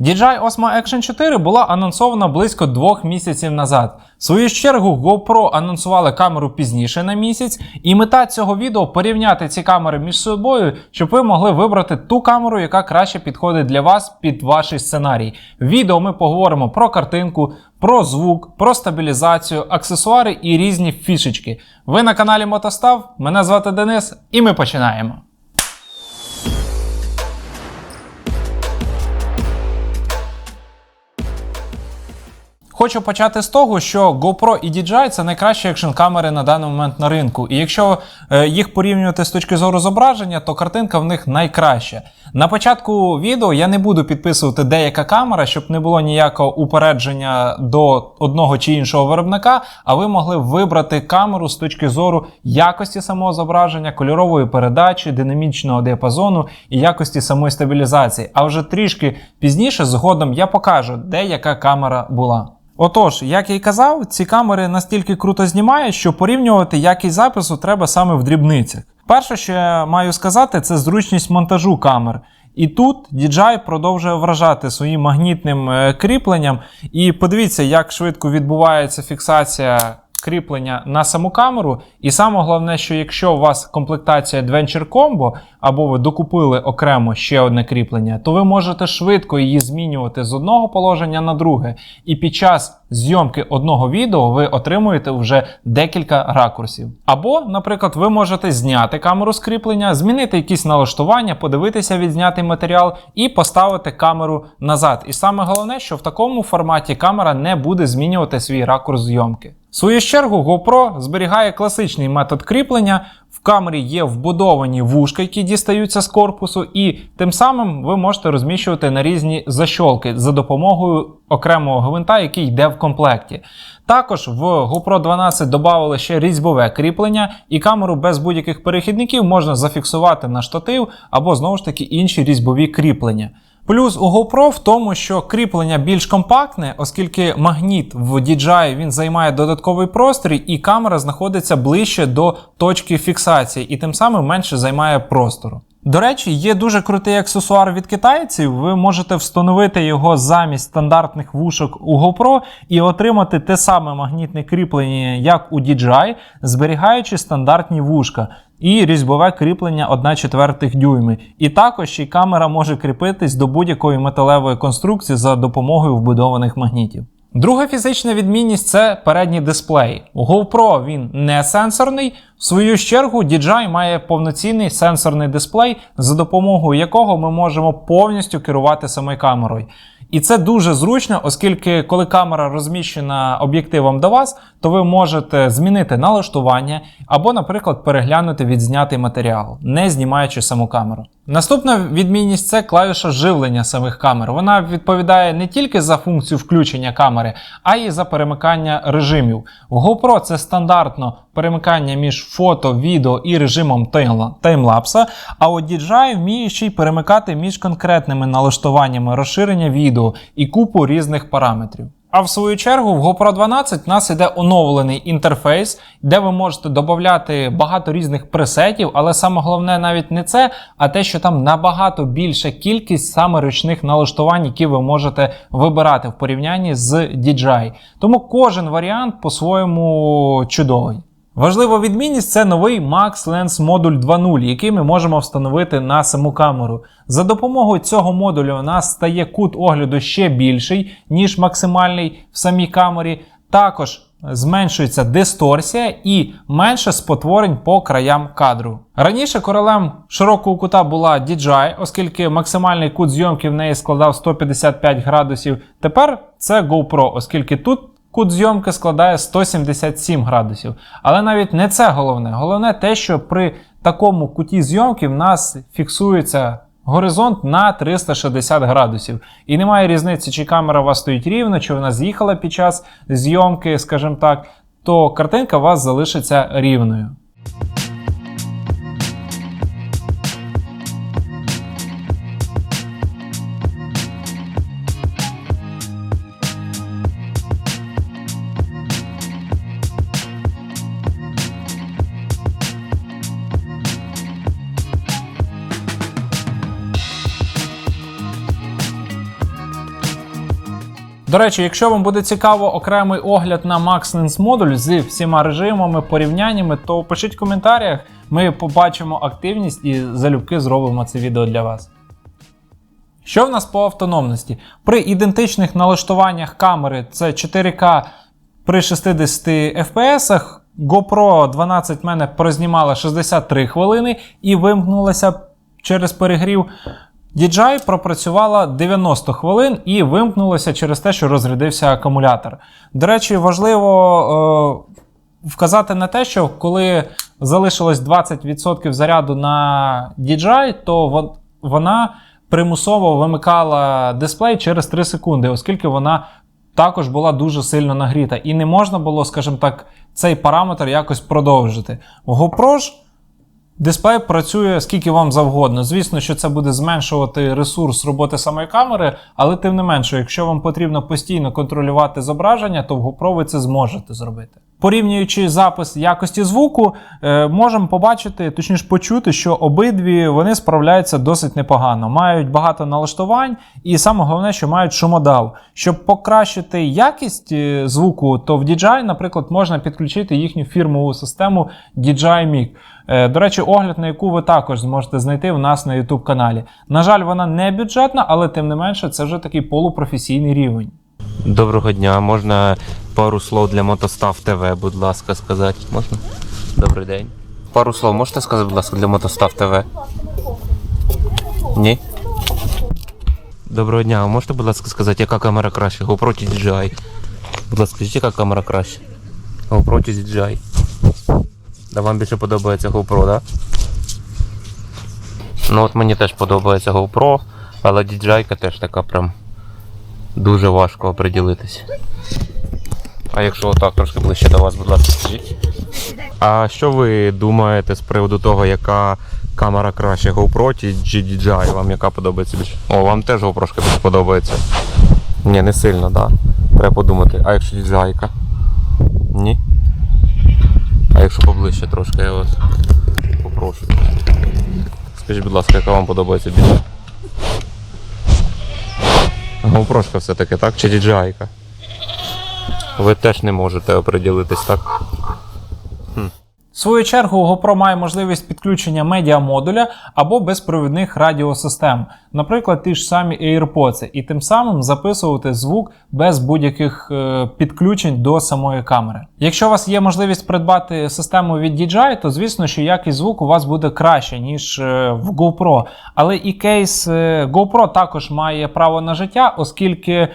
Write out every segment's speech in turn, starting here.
DJI Osmo Action 4 була анонсована близько двох місяців назад. В свою чергу GoPro анонсували камеру пізніше на місяць, і мета цього відео порівняти ці камери між собою, щоб ви могли вибрати ту камеру, яка краще підходить для вас під ваш сценарій. В відео ми поговоримо про картинку, про звук, про стабілізацію, аксесуари і різні фішечки. Ви на каналі Мотостав. Мене звати Денис, і ми починаємо. Хочу почати з того, що GoPro і DJI це найкращі екшн камери на даний момент на ринку. І якщо е, їх порівнювати з точки зору зображення, то картинка в них найкраща. На початку відео я не буду підписувати деяка камера, щоб не було ніякого упередження до одного чи іншого виробника, а ви могли вибрати камеру з точки зору якості самого зображення, кольорової передачі, динамічного діапазону і якості самої стабілізації. А вже трішки пізніше, згодом, я покажу, де яка камера була. Отож, як я й казав, ці камери настільки круто знімають, що порівнювати якість запису треба саме в дрібницях. Перше, що я маю сказати, це зручність монтажу камер. І тут DJI продовжує вражати своїм магнітним е, кріпленням. І подивіться, як швидко відбувається фіксація кріплення на саму камеру. І саме головне, що якщо у вас комплектація Adventure Combo, або ви докупили окремо ще одне кріплення, то ви можете швидко її змінювати з одного положення на друге. І під час зйомки одного відео ви отримуєте вже декілька ракурсів. Або, наприклад, ви можете зняти камеру з кріплення, змінити якісь налаштування, подивитися відзнятий матеріал і поставити камеру назад. І саме головне, що в такому форматі камера не буде змінювати свій ракурс зйомки. Свою чергу GoPro зберігає класичний метод кріплення. В камері є вбудовані вушка, які дістаються з корпусу, і тим самим ви можете розміщувати на різні защолки за допомогою окремого гвинта, який йде в комплекті. Також в GoPro 12 додали ще різьбове кріплення, і камеру без будь-яких перехідників можна зафіксувати на штатив або знову ж таки інші різьбові кріплення. Плюс у GoPro в тому, що кріплення більш компактне, оскільки магніт в DJI він займає додатковий простір, і камера знаходиться ближче до точки фіксації, і тим самим менше займає простору. До речі, є дуже крутий аксесуар від китайців. Ви можете встановити його замість стандартних вушок у GoPro і отримати те саме магнітне кріплення, як у DJI, зберігаючи стандартні вушка. І різьбове кріплення 1,4 дюйми. І також ще й камера може кріпитись до будь-якої металевої конструкції за допомогою вбудованих магнітів. Друга фізична відмінність це передній дисплей. У GoPro він не сенсорний. В свою чергу DJI має повноцінний сенсорний дисплей, за допомогою якого ми можемо повністю керувати самою камерою. І це дуже зручно, оскільки коли камера розміщена об'єктивом до вас, то ви можете змінити налаштування або, наприклад, переглянути відзнятий матеріал, не знімаючи саму камеру. Наступна відмінність це клавіша живлення самих камер. Вона відповідає не тільки за функцію включення камери, а й за перемикання режимів. В GoPro це стандартно перемикання між фото, відео і режимом таймлапса, а у DJI вміє ще й перемикати між конкретними налаштуваннями розширення відео і купу різних параметрів. А в свою чергу в GoPro 12 в нас іде оновлений інтерфейс, де ви можете додати багато різних пресетів, але саме головне навіть не це, а те, що там набагато більша кількість саме ручних налаштувань, які ви можете вибирати в порівнянні з DJI. Тому кожен варіант по-своєму чудовий. Важлива відмінність це новий Max Lens модуль 2.0, який ми можемо встановити на саму камеру. За допомогою цього модулю у нас стає кут огляду ще більший, ніж максимальний в самій камері. Також зменшується дисторсія і менше спотворень по краям кадру. Раніше королем широкого кута була DJI, оскільки максимальний кут зйомки в неї складав 155 градусів. Тепер це GoPro, оскільки тут Кут зйомки складає 177 градусів. Але навіть не це головне. Головне те, що при такому куті зйомки в нас фіксується горизонт на 360 градусів. І немає різниці, чи камера у вас стоїть рівно, чи вона з'їхала під час зйомки, скажімо так, то картинка у вас залишиться рівною. До речі, якщо вам буде цікаво окремий огляд на MaxLens модуль з всіма режимами, порівняннями, то пишіть в коментарях, ми побачимо активність і залюбки зробимо це відео для вас. Що в нас по автономності? При ідентичних налаштуваннях камери це 4К при 60 FPS. GoPro 12 в мене прознімала 63 хвилини і вимкнулася через перегрів. DJI пропрацювала 90 хвилин і вимкнулася через те, що розрядився акумулятор. До речі, важливо е, вказати на те, що коли залишилось 20% заряду на DJI, то вона примусово вимикала дисплей через 3 секунди, оскільки вона також була дуже сильно нагріта. І не можна було, скажімо так, цей параметр якось продовжити. GoPro ж Дисплей працює скільки вам завгодно. Звісно, що це буде зменшувати ресурс роботи самої камери, але тим не менше, якщо вам потрібно постійно контролювати зображення, то в GoPro ви це зможете зробити. Порівнюючи запис якості звуку, е, можемо побачити, точніше почути, що обидві вони справляються досить непогано, мають багато налаштувань, і саме головне, що мають шумодав. Щоб покращити якість е, звуку, то в DJI, наприклад, можна підключити їхню фірмову систему DJI Mic. Е, До речі, огляд на яку ви також зможете знайти в нас на YouTube каналі. На жаль, вона не бюджетна, але тим не менше, це вже такий полупрофесійний рівень. Доброго дня, можна пару слов для Мотостав ТВ, будь ласка, сказати. Можна? Добрий день. Пару слов можете сказати, будь ласка, для Мотостав ТВ? Ні? Доброго дня, а можете, будь ласка, сказати, яка камера краще? GoPro чи DJI? Будь ласка, скажіть, яка камера краще? GoPro чи DJI? Да вам більше подобається GoPro, да? Ну от мені теж подобається GoPro, але DJI теж така прям дуже важко оприділитись. А якщо отак трошки ближче до вас, будь ласка, скажіть. А що ви думаєте з приводу того, яка камера краще, GoPro чи DJI? Вам яка подобається більше? О, вам теж GoPro подобається. Ні, не сильно, так. Да. Треба подумати. А якщо DJI? Ні? А якщо поближче трошки, я вас попрошу. Скажіть, будь ласка, яка вам подобається більше? GoPro все-таки, так? Чи DJI? -ка? Ви теж не можете оприділитись, так? В свою чергу, GoPro має можливість підключення медіамодуля або безпровідних радіосистем, наприклад, ті ж самі AirPods, і тим самим записувати звук без будь-яких е, підключень до самої камери. Якщо у вас є можливість придбати систему від DJI, то звісно, що якість звуку у вас буде краще, ніж е, в GoPro. Але і кейс е, GoPro також має право на життя, оскільки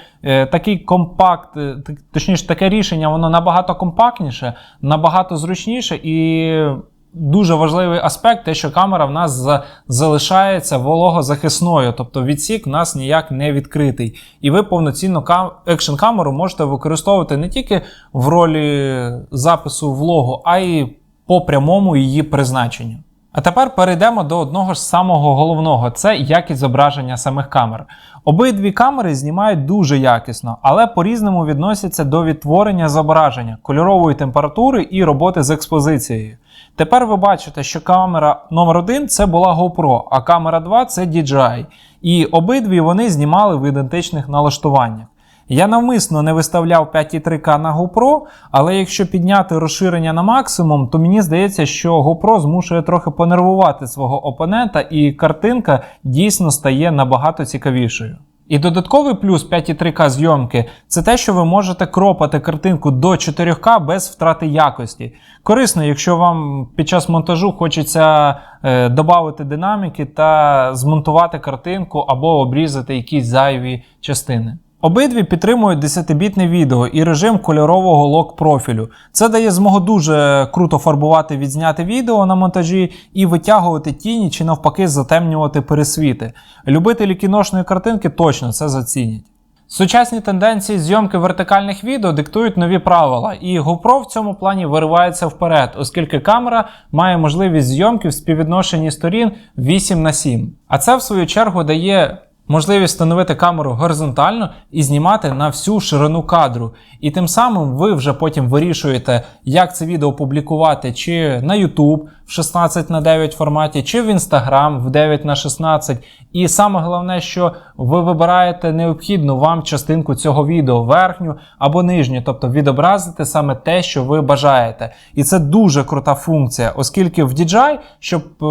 такий компакт, е, точніше, таке рішення, воно набагато компактніше, набагато зручніше і. Дуже важливий аспект, те, що камера в нас за- залишається вологозахисною, тобто відсік в нас ніяк не відкритий. І ви повноцінну екшн камеру можете використовувати не тільки в ролі запису влогу, а й по прямому її призначенню. А тепер перейдемо до одного ж самого головного це якість зображення самих камер. Обидві камери знімають дуже якісно, але по-різному відносяться до відтворення зображення, кольорової температури і роботи з експозицією. Тепер ви бачите, що камера номер 1 це була GoPro, а камера 2 це DJI. І обидві вони знімали в ідентичних налаштуваннях. Я навмисно не виставляв 5,3К на GoPro, але якщо підняти розширення на максимум, то мені здається, що GoPro змушує трохи понервувати свого опонента, і картинка дійсно стає набагато цікавішою. І додатковий плюс 5,3К зйомки це те, що ви можете кропати картинку до 4К без втрати якості. Корисно, якщо вам під час монтажу хочеться е, додати динаміки та змонтувати картинку або обрізати якісь зайві частини. Обидві підтримують 10-бітне відео і режим кольорового лок профілю. Це дає змогу дуже круто фарбувати відзняте відео на монтажі і витягувати тіні чи навпаки затемнювати пересвіти. Любителі кіношної картинки точно це зацінять. Сучасні тенденції зйомки вертикальних відео диктують нові правила, і GoPro в цьому плані виривається вперед, оскільки камера має можливість зйомки в співвідношенні сторін 8 на 7. А це в свою чергу дає можливість встановити камеру горизонтально і знімати на всю ширину кадру. І тим самим ви вже потім вирішуєте, як це відео публікувати чи на YouTube в 16 на 9 форматі, чи в Instagram в 9 на 16. І саме головне, що ви вибираєте необхідну вам частинку цього відео, верхню або нижню, тобто відобразити саме те, що ви бажаєте. І це дуже крута функція, оскільки в DJI, щоб е,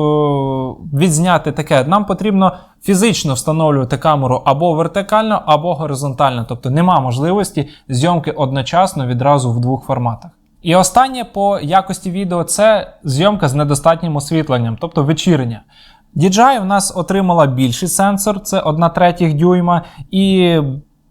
відзняти таке, нам потрібно фізично встановлювати камеру або вертикально, або горизонтально. Тобто нема можливості зйомки одночасно відразу в двох форматах. І останнє по якості відео це зйомка з недостатнім освітленням, тобто вечірня. DJI в нас отримала більший сенсор, це 1 третіх дюйма, і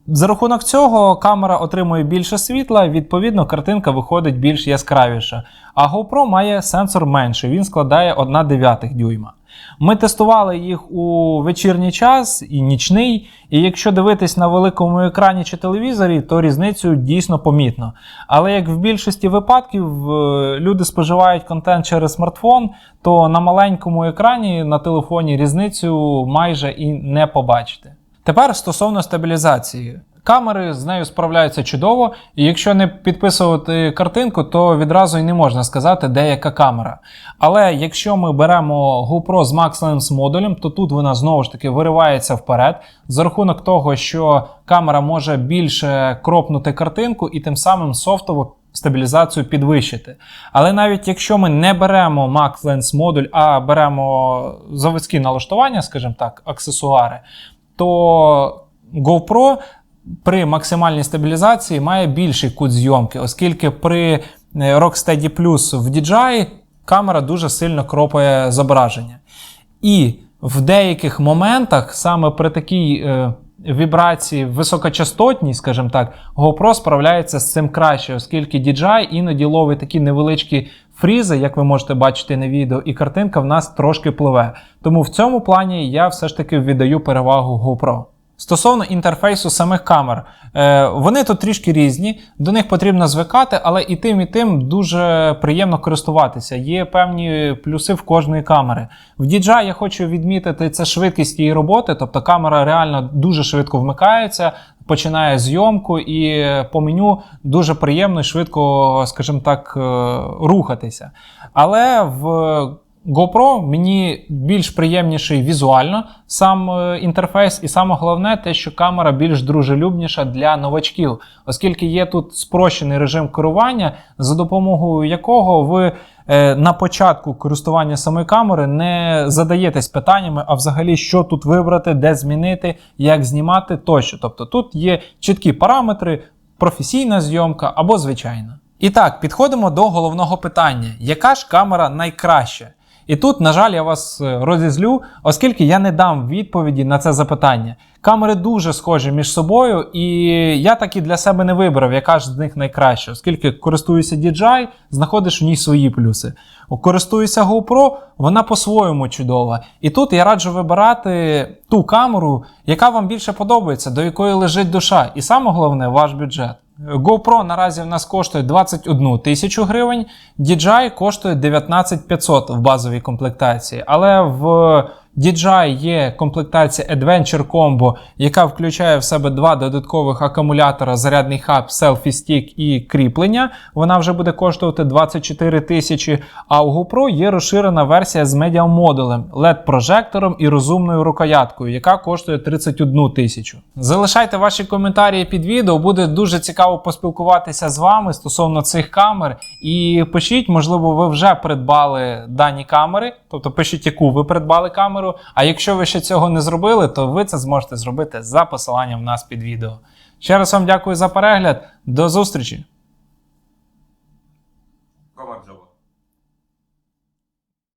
за рахунок цього камера отримує більше світла, відповідно, картинка виходить більш яскравіша. А GoPro має сенсор менший, він складає 1 дев'ятих дюйма. Ми тестували їх у вечірній час і нічний, і якщо дивитись на великому екрані чи телевізорі, то різницю дійсно помітно. Але як в більшості випадків е, люди споживають контент через смартфон, то на маленькому екрані на телефоні різницю майже і не побачите. Тепер стосовно стабілізації. Камери з нею справляються чудово, і якщо не підписувати картинку, то відразу й не можна сказати, де яка камера. Але якщо ми беремо GoPro з Max Lens модулем, то тут вона знову ж таки виривається вперед за рахунок того, що камера може більше кропнути картинку і тим самим софтово стабілізацію підвищити. Але навіть якщо ми не беремо Max Lens модуль, а беремо заводські налаштування, скажімо так, аксесуари, то GoPro при максимальній стабілізації має більший кут зйомки, оскільки при е, Rocksteady Plus в DJI камера дуже сильно кропає зображення. І в деяких моментах, саме при такій е, вібрації високочастотній, скажімо так, GoPro справляється з цим краще, оскільки DJI іноді ловить такі невеличкі фрізи, як ви можете бачити на відео, і картинка в нас трошки пливе. Тому в цьому плані я все ж таки віддаю перевагу GoPro. Стосовно інтерфейсу самих камер, е, вони тут трішки різні, до них потрібно звикати, але і тим, і тим дуже приємно користуватися. Є певні плюси в кожної камери. В DJI я хочу відмітити це швидкість її роботи, тобто камера реально дуже швидко вмикається, починає зйомку, і по меню дуже приємно і швидко, скажімо так, е, рухатися. Але в GoPro мені більш приємніший візуально сам е, інтерфейс, і саме головне те, що камера більш дружелюбніша для новачків, оскільки є тут спрощений режим керування, за допомогою якого ви е, на початку користування самої камери не задаєтесь питаннями, а взагалі що тут вибрати, де змінити, як знімати тощо. Тобто тут є чіткі параметри, професійна зйомка або звичайна. І так, підходимо до головного питання: яка ж камера найкраща? І тут, на жаль, я вас е, розізлю, оскільки я не дам відповіді на це запитання. Камери дуже схожі між собою, і я так і для себе не вибрав, яка ж з них найкраща, оскільки користуюся DJI, знаходиш в ній свої плюси. Користуюся GoPro, вона по-своєму чудова. І тут я раджу вибирати ту камеру, яка вам більше подобається, до якої лежить душа. І саме головне ваш бюджет. GoPro наразі в нас коштує 21 тисячу гривень, DJI коштує 19 500 в базовій комплектації. Але в DJI є комплектація Adventure Combo, яка включає в себе два додаткових акумулятора, зарядний хаб, Selfie Stick і кріплення. Вона вже буде коштувати 24 тисячі. А у GoPro є розширена версія з медіамодулем, LED-прожектором і розумною рукояткою, яка коштує 31 тисячу. Залишайте ваші коментарі під відео, буде дуже цікаво поспілкуватися з вами стосовно цих камер. І пишіть, можливо, ви вже придбали дані камери, тобто пишіть, яку ви придбали камеру. А якщо ви ще цього не зробили, то ви це зможете зробити за посиланням в нас під відео. Ще раз вам дякую за перегляд. До зустрічі!